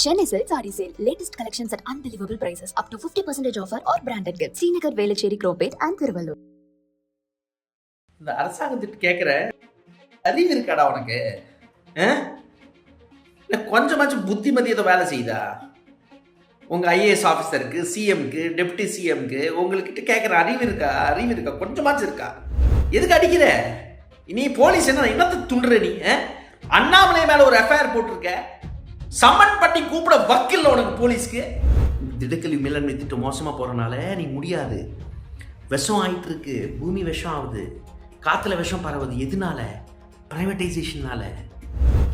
Chennai Silk Saree Sale. Latest collections at prices prices. Up fifty 50% or or branded gifts. Srinagar, Velachery, Cropate and Thiruvallur. இந்த அரசாங்கத்திட்டு கேட்குற அறிவு இருக்காடா உனக்கு ஆ? இல்ல கொஞ்சமாச்சும் ஏதோ வேலை செய்யுதா உங்கள் ஐஏஎஸ் ஆஃபீஸருக்கு சிஎம்க்கு டெப்டி சிஎம்க்கு உங்கள்கிட்ட கேட்குற அறிவு இருக்கா அறிவு இருக்கா கொஞ்சமாச்சும் இருக்கா எதுக்கு அடிக்கிற நீ போலீஸ் என்ன என்னத்தை துண்டுற நீ அண்ணாமலை மேலே ஒரு எஃப்ஐஆர் போட்டிருக்க சம்மன் பண்ணி கூப்பிட வக்கில்ல உனக்கு போலீஸ்க்கு? திடுக்கல்வி மேலாண்மை திட்டம் மோசமா போறனால நீ முடியாது. விஷம் ஆயிட்டு இருக்கு. பூமி விஷம் ஆகுது. காத்துல விஷம் பரவுது. எதனால? பிரைவேட்டைசேஷனால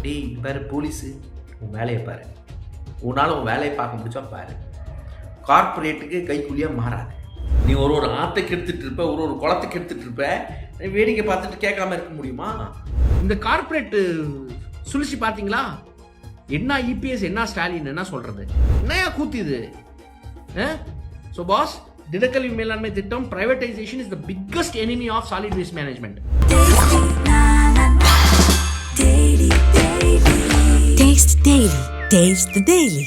டேய் பாரு போலீஸு. உன் வேலையை பாரு. உன்னால உன் வேலையை பார்க்க முடிச்சா பாரு. கார்ப்பரேட்டுக்கு கைக்கூலியா மாறாது. நீ ஒரு ஒரு ஆத்தை கெடுத்துட்டு இருப்ப ஒரு ஒரு குளத்துக்கு எடுத்துட்டு இருப்ப நீ வேடிக்கை பார்த்துட்டு கேட்காம இருக்க முடியுமா? இந்த கார்ப்பரேட் சுழிச்சு பாத்தீங்களா என்ன இபிஎஸ் என்ன ஸ்டாலின் என்ன சொல்றது என்னையா கூத்து இது ஸோ பாஸ் திடக்கல்வி மேலாண்மை திட்டம் privatisation is the biggest enemy of solid waste management Taste the Daily.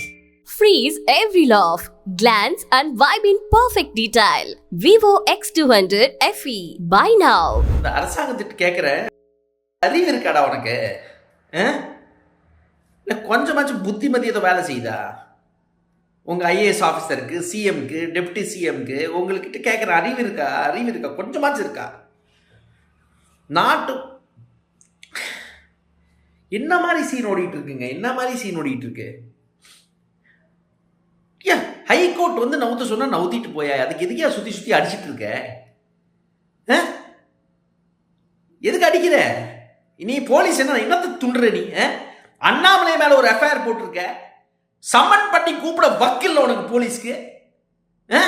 Freeze every laugh, glance and vibe in perfect detail. Vivo X200 FE. Buy now. இந்த அரசாங்கத்திட்ட கேட்குற அறிவு இருக்காடா உனக்கு ஆ? இல்லை கொஞ்சமாச்சும் ஏதோ வேலை செய்யுதா உங்கள் ஐஏஎஸ் ஆஃபீஸருக்கு சிஎம்க்கு டெப்டி சிஎம்க்கு உங்கள்கிட்ட கேட்குற அறிவு இருக்கா? அறிவு இருக்கா? கொஞ்சமாச்சும் இருக்கா? நாட்டு என்ன மாதிரி சீன் ஓடிட்டு இருக்குங்க? என்ன மாதிரி சீன் ஓடிட்டு இருக்கு? ஏன் ஹைகோர்ட் வந்து நவுத்த சொன்னா நவுத்திட்டு போயா? அதுக்கு எதுக்கே சுத்தி சுத்தி அடிச்சிட்டு இருக்க? ஆ? எதுக்கு அடிக்கிற? நீ போலீஸ் என்ன என்னத்தை துண்டுற நீ? அண்ணாமலை மேல ஒரு எஃப்ஐஆர் போட்டிருக்க. சம்மன் பண்ணி கூப்பிட வக்கில் உனக்கு போலீஸ்க்கு. ஆ?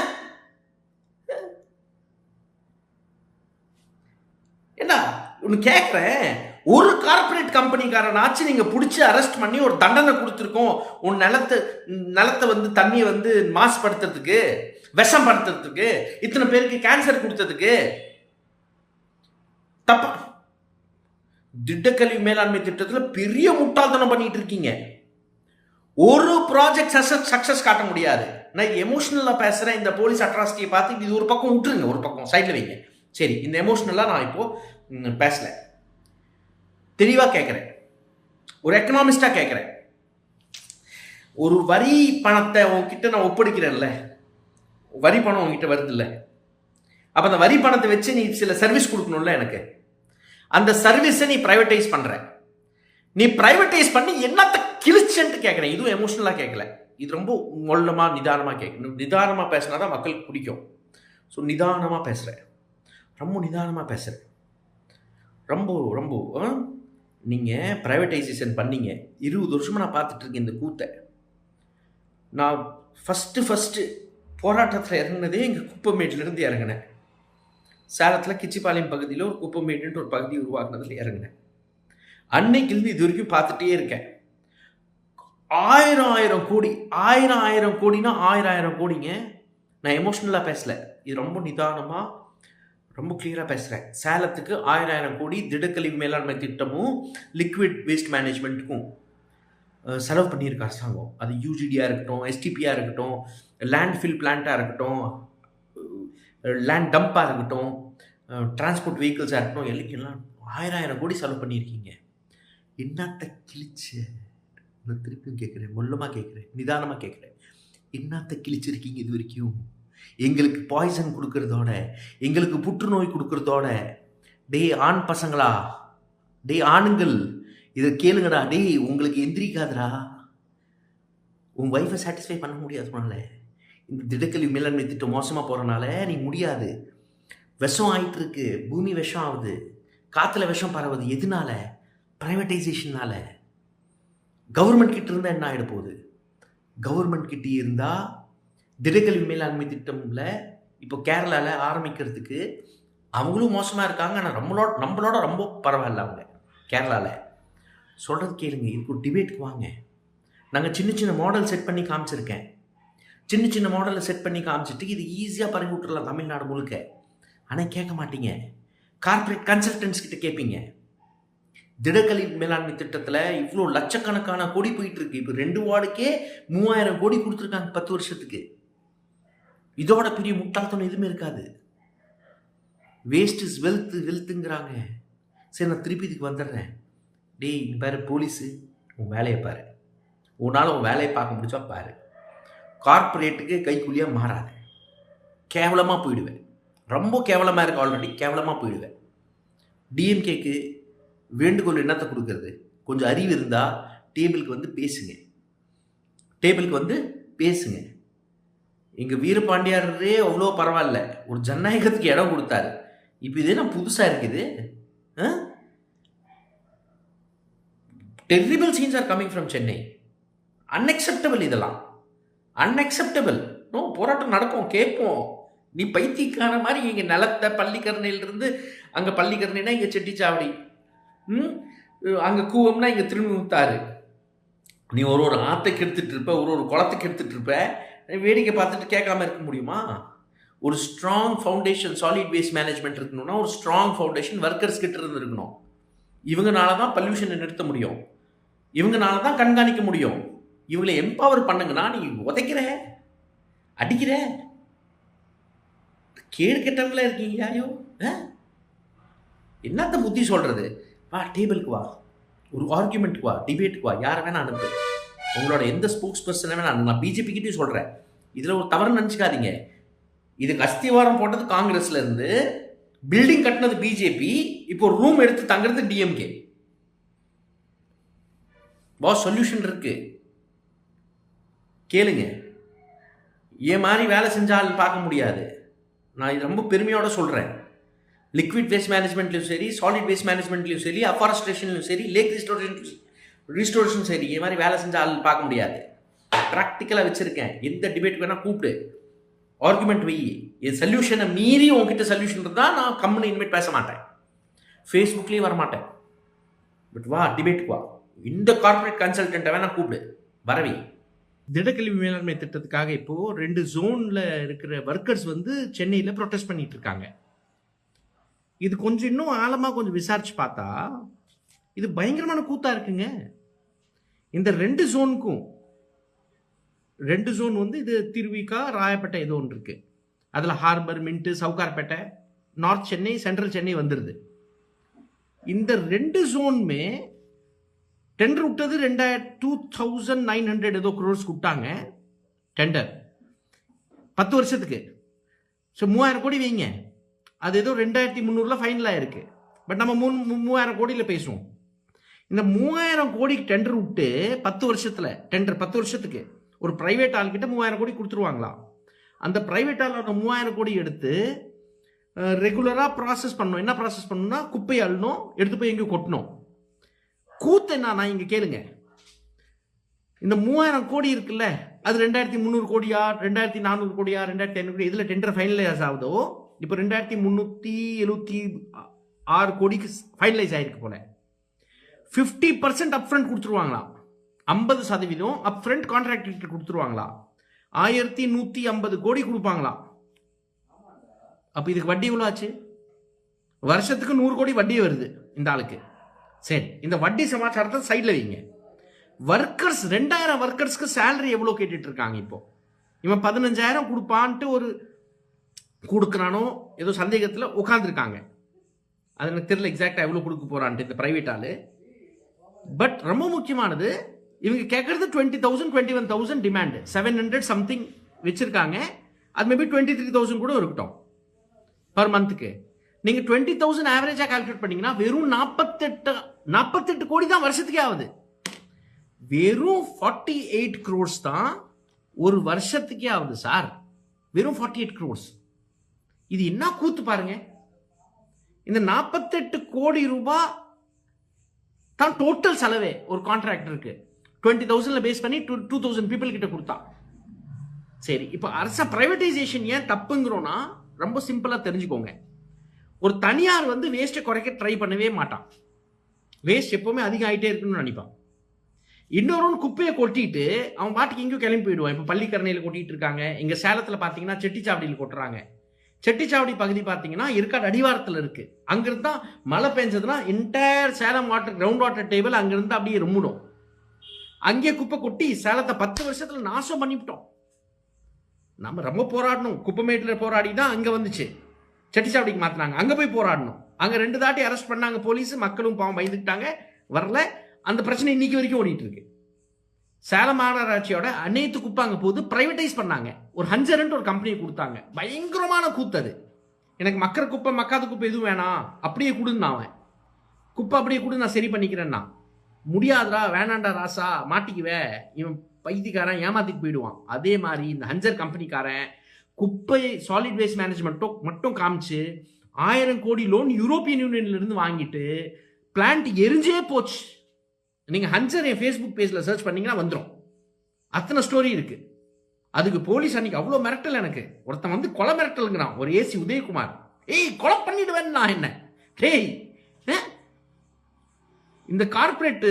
என்ன ஒன்று கேட்குறேன் ஒரு கார்ப்பரேட் கம்பெனிக்காரனாச்சும் நீங்க பிடிச்சி அரெஸ்ட் பண்ணி ஒரு தண்டனை கொடுத்துருக்கோம். உன் நிலத்தை நிலத்தை வந்து தண்ணியை வந்து மாசுபடுத்துறதுக்கு விஷம் படுத்துறதுக்கு இத்தனை பேருக்கு கேன்சர் கொடுத்ததுக்கு. தப்பா திட்டக்கல்வி மேலாண்மை திட்டத்தில் பெரிய முட்டாள்தனம் பண்ணிட்டு இருக்கீங்க. ஒரு ப்ராஜெக்ட் சக்சஸ் சக்சஸ் காட்ட முடியாது. நான் எமோஷனலாக பேசுகிறேன் இந்த போலீஸ் அட்ராசிட்டியை பார்த்து இது ஒரு பக்கம் விட்டுருங்க ஒரு பக்கம் சைடில் வைங்க. சரி இந்த எமோஷனலாக நான் இப்போது பேசலை பேசல. தெளிவாக கேட்குறேன் ஒரு எக்கனாமிஸ்டாக கேட்குறேன் ஒரு வரி பணத்தை உங்ககிட்ட நான் ஒப்படைக்கிறேன்ல. வரி பணம் உன்கிட்ட வருதுல்ல. அப்போ அந்த வரி பணத்தை வச்சு நீ சில சர்வீஸ் கொடுக்கணும்ல எனக்கு. அந்த சர்வீஸை நீ ப்ரைவேட்டைஸ் பண்ற. நீ ப்ரைவேட்டைஸ் பண்ணி என்னத்த கிழிச்சன்ட்டு கேட்குறேன் இதுவும் எமோஷனலாக கேட்கல இது ரொம்ப மொல்லமா நிதானமாக கேட்கணும் நிதானமாக பேசினா தான் மக்களுக்கு பிடிக்கும். ஸோ நிதானமாக பேசுகிறேன் ரொம்ப நிதானமாக பேசுகிறேன் ரொம்ப ரொம்ப நீங்கள் ப்ரைவேட்டைசேஷன் பண்ணீங்க. இருபது வருஷமாக நான் பார்த்துட்டு இருக்கேன் இந்த கூத்தை. நான் ஃபஸ்ட்டு ஃபஸ்ட்டு போராட்டத்தில் இறங்குனதே எங்கள் குப்பமேட்டிலேருந்து இறங்கினேன். சேலத்தில் கிச்சிப்பாளையம் பகுதியில் ஒரு குப்பமேடுன்ற ஒரு பகுதி உருவாக்குனதில் இறங்கினேன். அன்னைக்கிலிருந்து இது வரைக்கும் பார்த்துட்டே இருக்கேன். ஆயிரம் ஆயிரம் கோடி ஆயிரம் ஆயிரம் கோடினா ஆயிரம் ஆயிரம் கோடிங்க. நான் எமோஷ்னலாக பேசல. இது ரொம்ப நிதானமாக ரொம்ப கிளியராக பேசுகிறேன் சேலத்துக்கு ஆயிரம் ஆயிரம் கோடி திடக்கழிவு மேலாண்மை திட்டமும் லிக்விட் வேஸ்ட் மேனேஜ்மெண்ட்டுக்கும் செலவு பண்ணியிருக்க அரசாங்கம். அது யூஜிடியாக இருக்கட்டும் எஸ்டிபியாக இருக்கட்டும் லேண்ட்ஃபில் பிளான்ட்டாக இருக்கட்டும் லேண்ட் டம்ப்பாக இருக்கட்டும் டிரான்ஸ்போர்ட் வெஹிக்கிள்ஸாக இருக்கட்டும் எல்லாம் எல்லாம் ஆயிரம் ஆயிரம் கோடி செலவு பண்ணியிருக்கீங்க. என்னத்தை கிழிச்சு? நான் திருப்பியும் கேட்குறேன் மொல்லமாக கேட்குறேன் நிதானமாக கேட்குறேன். என்னத்தை கிழிச்சிருக்கீங்க இது வரைக்கும்? எங்களுக்கு பாய்சன் கொடுக்கறதோட எங்களுக்கு புற்றுநோய் கொடுக்கறதோட டேய் ஆண் பசங்களா? டேய் ஆணுங்கள் இதை கேளுங்கடா. டேய் உங்களுக்கு எந்திரிக்காதடா. உன் ஒய்ஃபை சாட்டிஸ்ஃபை பண்ண முடியாது உன்னால இந்த திடக்கல்வி மேலாண்மை திட்டம் மோசமாக போகிறனால நீ முடியாது. விஷம் ஆயிட்டு இருக்கு பூமி விஷம் ஆகுது. காற்றுல விஷம் பரவுது. எதனால? ப்ரைவேட்டைசேஷனால கவர்மெண்ட் கிட்ட இருந்தால் என்ன ஆகிட போகுது? கவர்மெண்ட் கிட்ட இருந்தால் திடக்கல்வி மேலாண்மை திட்டம்ல இப்போ கேரளாவில் ஆரம்பிக்கிறதுக்கு அவங்களும் மோசமாக இருக்காங்க. ஆனால் நம்மளோட நம்மளோட ரொம்ப பரவாயில்ல அவங்க கேரளாவில் சொல்கிறது கேளுங்க. இதுக்கு ஒரு டிபேட்டுக்கு வாங்க. நாங்கள் சின்ன சின்ன மாடல் செட் பண்ணி காமிச்சிருக்கேன். சின்ன சின்ன மாடலை செட் பண்ணி காமிச்சிட்டு இது ஈஸியாக பரவி விட்டுறலாம் தமிழ்நாடு முழுக்க. ஆனால் கேட்க மாட்டீங்க. கார்பரேட் கன்சல்டன்ஸ் கிட்ட கேட்பீங்க திடக்கழிவு மேலாண்மை திட்டத்தில் இவ்வளோ லட்சக்கணக்கான கோடி போயிட்டு இருக்கு. இப்போ ரெண்டு வார்டுக்கே மூவாயிரம் கோடி கொடுத்துருக்காங்க பத்து வருஷத்துக்கு. இதோட பெரிய முட்டாள்தனம் எதுவுமே இருக்காது. வேஸ்ட் இஸ் வெல்த் வெல்த்துங்கிறாங்க சரி நான் திருப்பி இதுக்கு வந்துடுறேன். டேய் பாரு போலீஸு உன் வேலையை பாரு. உன்னால் உன் வேலையை பார்க்க முடிச்சா பாரு. கார்ப்பரேட்டுக்கு கைக்குள்ளியாக மாறாது. கேவலமாக போயிடுவேன். ரொம்ப கேவலமாக இருக்கு ஆல்ரெடி கேவலமாக போயிடுவேன். டிஎம்கேக்கு வேண்டுகோள் என்னத்தை கொடுக்கறது? கொஞ்சம் அறிவு இருந்தால் டேபிளுக்கு வந்து பேசுங்க. டேபிளுக்கு வந்து பேசுங்க. எங்கள் வீரபாண்டியாரே அவ்வளோ பரவாயில்ல. ஒரு ஜனநாயகத்துக்கு இடம் கொடுத்தாரு. இப்போ இதே என்ன புதுசாக இருக்குது? Terrible scenes are coming from Chennai unacceptable இதெல்லாம். அன்அக்செப்டபிள் நோ போராட்டம் நடக்கும் கேட்போம். நீ பைத்தியக்கான மாதிரி இங்கே நிலத்தை பள்ளிக்கரணையிலிருந்து அங்கே பள்ளிக்கரணைனா இங்கே செட்டிச்சாவடி. ம்? அங்கே கூவம்னா இங்கே திருநூத்தாறு. நீ ஒரு ஒரு ஆத்தைக்கு எடுத்துட்டு இருப்ப ஒரு ஒரு குளத்துக்கு எடுத்துட்டு இருப்ப வேடிக்கை பார்த்துட்டு கேட்காம இருக்க முடியுமா? ஒரு strong foundation solid waste management இருக்கணும்னா ஒரு ஸ்ட்ராங் ஃபவுண்டேஷன் ஒர்க்கர்ஸ் கிட்ட இருந்து இருக்கணும். இவங்கனால தான் பல்யூஷனை நிறுத்த முடியும். இவங்கனால தான் கண்காணிக்க முடியும். இவங்களை எம்பவர் பண்ணுங்கன்னா நீ உதைக்கிற? அடிக்கிற? கேடு கெட்டவங்களா இருக்கீங்க ஐயோ. ஆ? என்னத்த புத்தி சொல்றது? வா டேபிளுக்கு வா. ஒரு ஆர்குமெண்ட்டுக்கு வா டிபேட்டுக்கு வா. யாரை வேணா அனுப்பு. உங்களோட எந்த ஸ்போக்ஸ் பர்சனை வேணா நான் பிஜேபி கிட்டயும் சொல்றேன். இதுல ஒரு தவறு நினச்சிக்காதீங்க. இதுக்கு அஸ்திவாரம் போட்டது காங்கிரஸ்ல இருந்து பில்டிங் கட்டினது பிஜேபி இப்போ ரூம் எடுத்து தங்குறது டிஎம்கே பாஸ் சொல்யூஷன் இருக்குது கேளுங்க. ஏன் மாதிரி வேலை செஞ்சால் பார்க்க முடியாது. நான் இது ரொம்ப பெருமையோட சொல்கிறேன் லிக்விட் வேஸ்ட் மேனேஜ்மெண்ட்லையும் சரி சாலிட் வேஸ்ட் மேனேஜ்மெண்ட்லையும் சரி அஃபாரஸ்ட்ரேஷன்லையும் சரி லேக் ரிஸ்டோரேஷன் ரிஸ்டோரேஷன் சரி இது மாதிரி வேலை செஞ்சாலும் பார்க்க முடியாது. ப்ராக்டிக்கலாக வச்சுருக்கேன். எந்த டிபேட் வேணால் கூப்பிடு. ஆர்குமெண்ட் வெய் என் சொல்யூஷனை மீறி உங்ககிட்ட சொல்யூஷன் இருந்தால் நான் கம்முன்னு இனிமேட் பேச மாட்டேன். ஃபேஸ்புக்லேயும் வர மாட்டேன் பட் வா டிபேட்டுக்கு வா. இந்த கார்ப்பரேட் கன்சல்டண்ட்டை வேணால் கூப்பிடு. வரவி. திடக்கழிவு மேலாண்மை திட்டத்துக்காக இப்போ ரெண்டு ஜோன்ல இருக்கிற ஒர்க்கர்ஸ் வந்து சென்னையில் ப்ரொட்டஸ்ட் பண்ணிட்டு இருக்காங்க. இது கொஞ்சம் இன்னும் ஆழமாக கொஞ்சம் விசாரிச்சு பார்த்தா இது பயங்கரமான கூத்தா இருக்குங்க. இந்த ரெண்டு ஜோனுக்கும் ரெண்டு ஜோன் வந்து இது திருவிக்கா ராயப்பேட்டை ஏதோ ஒன்று இருக்கு. அதில் harbour mint Sowcarpet north Chennai central Chennai வந்துடுது இந்த ரெண்டு ஜோனுமே டெண்டர் விட்டது ரெண்டாயிரம் டூ தௌசண்ட் நைன் ஹண்ட்ரட் ஏதோ குரோர்ஸ் விட்டாங்க டெண்டர் பத்து வருஷத்துக்கு. ஸோ மூவாயிரம் கோடி வைங்க. அது ஏதோ ரெண்டாயிரத்தி முந்நூறுல ஃபைனல் ஆயிருக்கு. பட் நம்ம மூணு மூவாயிரம் கோடியில் பேசுவோம். இந்த மூவாயிரம் கோடிக்கு டெண்டர் விட்டு பத்து வருஷத்தில் டெண்டர் பத்து வருஷத்துக்கு ஒரு பிரைவேட் ஆள்கிட்ட மூவாயிரம் கோடி கொடுத்துருவாங்களாம். அந்த பிரைவேட் ஆள் அந்த மூவாயிரம் கோடி எடுத்து ரெகுலராக ப்ராசஸ் பண்ணணும். என்ன ப்ராசஸ் பண்ணணும்னா குப்பை அள்ளணும் எடுத்து போய் எங்கேயும் கொட்டணும் கூத்து நான் இங்க கேளுங்க. இந்த மூவாயிரம் கோடி இருக்குல்ல அது ரெண்டாயிரத்தி முந்நூறு கோடியா ரெண்டாயிரத்தி நானூறு கோடியா ரெண்டாயிரத்தி ஐநூறு கோடி இதுல டெண்டர் ஃபைனலைஸ் ஆகுதோ? இப்போ ரெண்டாயிரத்தி முந்நூற்றி எழுபத்தி ஆறு கோடிக்கு ஃபைனலைஸ் ஆயிருக்கு போல. ஃபிஃப்டி பர்சன்ட் அப்ஃப்ரண்ட் கொடுத்துருவாங்களாம். ஐம்பது சதவீதம் அப் ஃப்ரண்ட் கான்ட்ராக்டர் கொடுத்துருவாங்களா ஆயிரத்தி நூற்றி ஐம்பது கோடி கொடுப்பாங்களாம். அப்போ இதுக்கு வட்டி எவ்வளோ ஆச்சு? வருஷத்துக்கு நூறு கோடி வட்டி வருது இந்த ஆளுக்கு. சரி இந்த வட்டி சமாச்சாரத்தை சைடில் வைங்க. ஒர்க்கர்ஸ் ரெண்டாயிரம் ஒர்க்கர்ஸ்க்கு சேலரி எவ்வளோ கேட்டுட்டு இருக்காங்க இப்போ? இவன் பதினஞ்சாயிரம் கொடுப்பான்ட்டு ஒரு கொடுக்குறானோ ஏதோ சந்தேகத்தில் உட்காந்துருக்காங்க அது எனக்கு தெரியல எக்ஸாக்டாக எவ்வளோ கொடுக்க போகிறான்ட்டு இந்த ப்ரைவேட் ஆள். பட் ரொம்ப முக்கியமானது இவங்க கேட்கறது twenty thousand twenty one thousand demand seven hundred something வச்சுருக்காங்க. அது மேபி டுவெண்ட்டி த்ரீ தௌசண்ட் கூட இருக்கட்டும். பர் மந்த்துக்கு நீங்க டுவெண்ட்டி தௌசண்ட் ஆவரேஜா கால்குலேட் பண்ணீங்கன்னா வெறும் நாற்பத்தெட்டு நாற்பத்தெட்டு கோடி தான் வருஷத்துக்கே ஆகுது. வெறும் ஃபார்ட்டி எயிட் க்ரோர்ஸ் தான் ஒரு வருஷத்துக்கே ஆகுது சார் வெறும் ஃபார்ட்டி எயிட் க்ரோர்ஸ் இது என்ன கூத்து பாருங்க? இந்த நாற்பத்தெட்டு கோடி ரூபாய் தான் டோட்டல் செலவே ஒரு கான்ட்ராக்டருக்கு டுவெண்ட்டி தௌசண்ட்ல பேஸ் பண்ணி டூ டூ தௌசண்ட் பீப்புள் கிட்ட கொடுத்தான் சரி இப்போ அரச பிரைவேடைசேஷன் ஏன் தப்புங்கிறோன்னா ரொம்ப சிம்பிளாக தெரிஞ்சுக்கோங்க. ஒரு தனியார் வந்து வேஸ்ட்டை குறைக்க ட்ரை பண்ணவே மாட்டான். வேஸ்ட் எப்பவுமே அதிகம் ஆகிட்டே இருக்குன்னு நினைப்பான். இன்னொரு குப்பையை கொட்டிட்டு அவன் பாட்டுக்கு எங்கேயும் கிளம்பி போயிடுவான். இப்போ பள்ளிக்கரணையில் கொட்டிட்டு இருக்காங்க. இங்கே சேலத்தில் பார்த்தீங்கன்னா செட்டிச்சாவடியில் கொட்டுறாங்க. செட்டிச்சாவடி பகுதி பார்த்தீங்கன்னா இருக்காடு அடிவாரத்தில் இருக்கு. அங்கிருந்து தான் மழை பெஞ்சதுன்னா entire Salem water ground water table அங்கிருந்து அப்படியே ரொம்பிடும். அங்கேயே குப்பை கொட்டி சேலத்தை பத்து வருஷத்தில் நாசம் பண்ணிவிட்டோம். நம்ம ரொம்ப போராடணும். குப்பைமேட்டில் போராடி தான் அங்கே வந்துச்சு. செட்டிச்சாவடிக்கு மாற்றினாங்க அங்கே போய் போராடணும். அங்கே ரெண்டு தாட்டி அரெஸ்ட் பண்ணாங்க. போலீஸ் மக்களும் பாவம் பயந்துக்கிட்டாங்க. வரல. அந்த பிரச்சனை இன்னைக்கு வரைக்கும் ஓடிட்டு இருக்கு சேலம் மாநகராட்சியோட அனைத்து குப்பை அங்கே போது பிரைவேட்டைஸ் பண்ணாங்க. ஒரு ஹஞ்சர்ன்ட்டு ஒரு கம்பெனியை கொடுத்தாங்க. பயங்கரமான கூத்தது அது. எனக்கு மக்கற குப்பை மக்காத குப்பை எதுவும் வேணாம். அப்படியே கொடுன்னு அவன். குப்பை அப்படியே கொடு நான் சரி பண்ணிக்கிறேன்னா. முடியாதுடா வேணாண்டா ராசா மாட்டிக்குவே. இவன் பைத்தியக்காரன் ஏமாத்திட்டு போயிடுவான். அதே மாதிரி இந்த ஹஞ்சர் கம்பெனிக்காரன் குப்பை சாலிட் வேஸ்ட் மேனேஜ்மெண்ட்டோ மட்டும் காமிச்சு ஆயிரம் கோடி லோன் யூரோப்பியன் யூனியன்லேருந்து வாங்கிட்டு பிளான்ட் எரிஞ்சே போச்சு. நீங்கள் ஹன்சர் என் ஃபேஸ்புக் பேஜில் சர்ச் பண்ணீங்கன்னா வந்துடும் அத்தனை ஸ்டோரி இருக்குது அதுக்கு போலீஸ் அன்னைக்கு அவ்வளோ மிரட்டல் எனக்கு. ஒருத்தன் வந்து கொலை மிரட்டலுங்கிறான். ஒரு ஏசி உதயகுமார். ஏய் கொலை பண்ணிடுவேன் நான் என்ன? டேய் இந்த கார்ப்பரேட்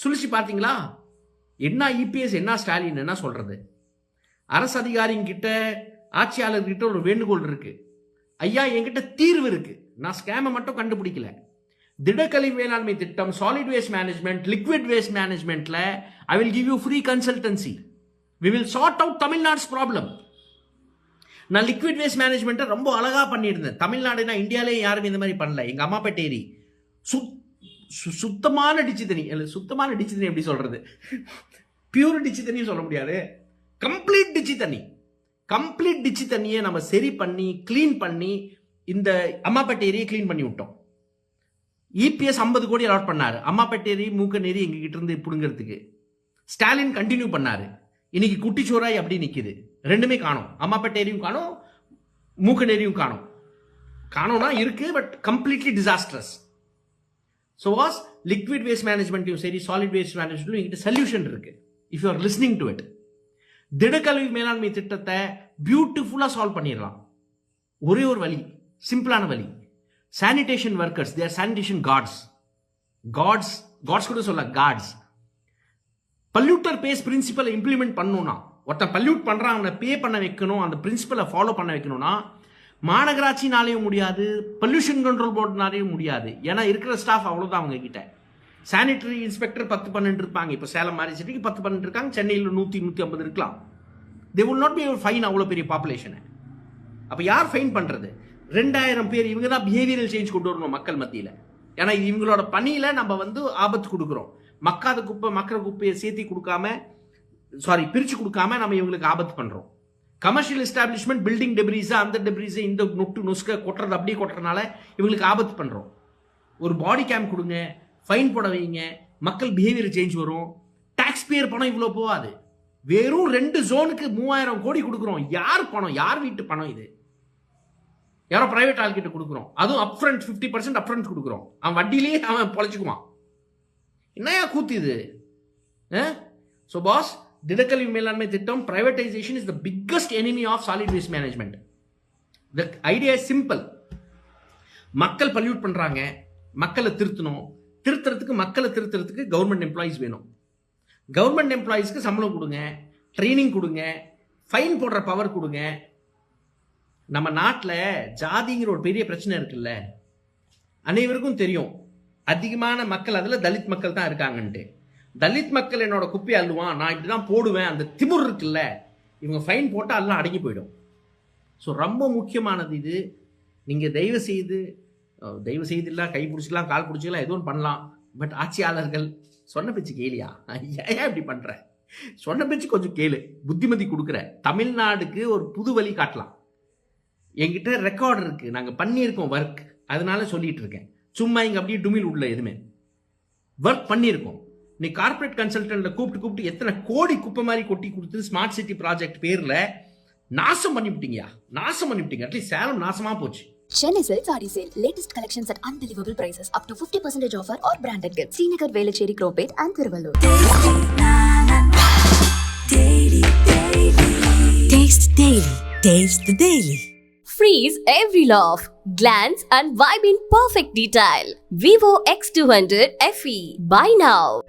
சுழிச்சு பார்த்தீங்களா? என்ன இபிஎஸ் என்ன ஸ்டாலின் என்ன சொல்றது? அரசு அதிகாரிங்கிட்ட ஆட்சியாளர்கிட்ட ஒரு வேண்டுகோள் இருக்கு. ஐயா என்கிட்ட தீர்வு இருக்கு. நான் ஸ்கேமை மட்டும் கண்டுபிடிக்கல. திடக்கலி மேலாண்மை திட்டம் solid waste management liquid waste மேனேஜ்மெண்ட்ல I will give you free consultancy we will sort out தமிழ்நாட்ஸ் problem நான் லிக்விட் வேஸ்ட் மேனேஜ்மெண்ட்டை ரொம்ப அழகாக பண்ணியிருந்தேன். தமிழ்நாடுனா இந்தியாவிலேயே யாரும் இந்த மாதிரி பண்ணல. எங்கள் அம்மாப்பேட்டை ஏரி சுத் சு- சுத்தமான டிச்சு தண்ணி இல்லை சுத்தமான டிச்சு தண்ணி எப்படி சொல்கிறது பியூர் டிச்சு தண்ணி சொல்ல முடியாது. கம்ப்ளீட் டிச்சு தண்ணி கம்ப்ளீட் டிச்சு தண்ணியை நம்ம சரி பண்ணி க்ளீன் பண்ணி இந்த அம்மாப்பேட்டை ஏரியை க்ளீன் பண்ணி விட்டோம். இபிஎஸ் ஐம்பது கோடி அலாட் பண்ணார். அம்மாப்பேட்டை ஏரி மூக்கநேரி எங்ககிட்ட இருந்து பிடுங்கிறதுக்கு. ஸ்டாலின் கண்டினியூ பண்ணாரு. இன்னைக்கு குட்டிச்சோராய் அப்படி நிற்கிது ரெண்டுமே காணும். அம்மாப்பேட்டை ஏரியும் காணும் மூக்கநேரியும் காணும். காணோம்னா இருக்கு but completely disasters so was liquid waste மேனேஜ்மெண்ட்டையும் சரி சாலிட் வேஸ்ட் மேனேஜ்மெண்ட்டும் எங்கிட்ட சொல்யூஷன் இருக்கு. If you are listening to it திடக்கல்வி மேலாண்மை திட்டத்தை பியூட்டிஃபுல்லாக சால்வ் பண்ணிடலாம். ஒரே ஒரு வழி சிம்பிளான வழி. Sanitation workers there sanitation gods gods gods கூட சொல்ல காட்ஸ் பல்யூட்டர் பேஸ் பிரின்சிபலை இம்ப்ளிமெண்ட் பண்ணணும்னா ஒருத்தன் பல்யூட் பண்றான் அவனை பே பண்ண வைக்கணும் அந்த பிரின்சிபலை ஃபாலோ பண்ண வைக்கணும்னா மாநகராட்சினாலேயும் முடியாது பொல்யூஷன் கண்ட்ரோல் போர்டுனாலேயும் முடியாது. ஏன்னா இருக்கிற ஸ்டாஃப் அவ்வளோதான் அவங்க கிட்ட சானிட்டரி இன்ஸ்பெக்டர் பத்து பன்னெண்டு இருப்பாங்க. இப்போ சேலம் மாதிரி சிட்டிக்கு பத்து பன்னெண்டு இருக்காங்க. சென்னையில் நூற்றி நூற்றி ஐம்பது இருக்கலாம். They will not be fine அவ்வளோ பெரிய பாப்புலேஷனை அப்போ யார் ஃபைன் பண்ணுறது ரெண்டாயிரம் பேர் இவங்க தான் பிஹேவியரல் சேஞ்ச் கொண்டு வரணும் மக்கள் மத்தியில். ஏன்னா இது இவங்களோட பணியில் நம்ம வந்து ஆபத்து கொடுக்குறோம். மக்காத குப்பை மக்கிற குப்பையை சேர்த்தி கொடுக்காம சாரி பிரித்து கொடுக்காம நம்ம இவங்களுக்கு ஆபத்து பண்ணுறோம் கமர்ஷியல் எஸ்டாப்ளிஷ்மெண்ட் பில்டிங் டெப்ரீஸை அந்த டெப்ரீஸை இந்த நொட்டு நொஸ்க கொட்டுறது அப்படியே கொட்டுறதுனால இவங்களுக்கு ஆபத்து பண்ணுறோம் ஒரு பாடி கேம் கொடுங்க. ஃபைன் போட வைங்க. மக்கள் பிஹேவியர் சேஞ்ச் வரும். டாக்ஸ் பேயர் பணம் இவ்வளோ போகாது. வெறும் ரெண்டு ஜோனுக்கு மூவாயிரம் கோடி கொடுக்குறோம். யார் பணம்? யார் வீட்டு பணம் இது? யாரோ பிரைவேட் ஆள்கிட்ட கொடுக்குறோம். அதுவும் up front fifty percent up front கொடுக்குறோம். அவன் வட்டியிலேயே அவன் பொழைச்சிக்குவான். என்னையா கூத்து இது? ஸோ பாஸ் திடக்கல்வி மேலாண்மை திட்டம் privatisation is the biggest enemy of solid waste management the idea simple மக்கள் பல்யூட் பண்ணுறாங்க மக்களை திருத்தணும். திருத்துறதுக்கு மக்களை திருத்துறதுக்கு கவர்மெண்ட் எம்ப்ளாயீஸ் வேணும். கவர்மெண்ட் எம்ப்ளாயீஸ்க்கு சம்பளம் கொடுங்க ட்ரைனிங் கொடுங்க ஃபைன் போடுற பவர் கொடுங்க. நம்ம நாட்டில் ஜாதிங்கிற ஒரு பெரிய பிரச்சனை இருக்குல்ல? அனைவருக்கும் தெரியும். அதிகமான மக்கள் அதில் தலித் மக்கள் தான் இருக்காங்கன்ட்டு. தலித் மக்கள் என்னோட குப்பி அள்ளுவான் நான் இப்படி தான் போடுவேன் அந்த திமுர் இருக்குல்ல? இவங்க ஃபைன் போட்டால் எல்லாம் அடங்கி போயிடும். ஸோ ரொம்ப முக்கியமானது இது. நீங்கள் தயவு செய்து தயவு செய்து இல்லை கை பிடிச்சிக்கலாம் கால் பிடிச்சிக்கலாம் எதுவும் பண்ணலாம். பட் ஆட்சியாளர்கள் சொன்ன பேச்சு கேளியா? ஏன் இப்படி பண்ணுற சொன்ன பேச்சு கொஞ்சம் கேளு. புத்திமதி கொடுக்குற. தமிழ்நாடுக்கு ஒரு புது வழி காட்டலாம். என்கிட்ட ரெக்கார்ட் இருக்குது நாங்கள் பண்ணியிருக்கோம் ஒர்க் அதனால சொல்லிட்டு இருக்கேன். சும்மா இங்கே அப்படியே டுமில் உள்ள எதுவுமே. ஒர்க் பண்ணியிருக்கோம். நீ கார்ப்பரேட் கன்சல்டன்ட்ல கூப்பிட்டு கூப்பிட்டு எத்தனை கோடி குப்பை மாதிரி கொட்டி கொடுத்து ஸ்மார்ட் சிட்டி ப்ராஜெக்ட் பேரில் நாசம் பண்ணிவிட்டீங்கயா நாசம் பண்ணிவிட்டீங்க அட்லீஸ்ட் சேலம் நாசமாக போச்சு. Chennai Silk Sari Sale. Latest collections at unbelievable prices. Up to 50% offer or branded gifts. Srinagar, Velachery, Cropet and Thiruvallur. Taste daily. Taste the daily. Freeze every laugh, glance and vibe in perfect detail. Vivo X200 FE. Buy now.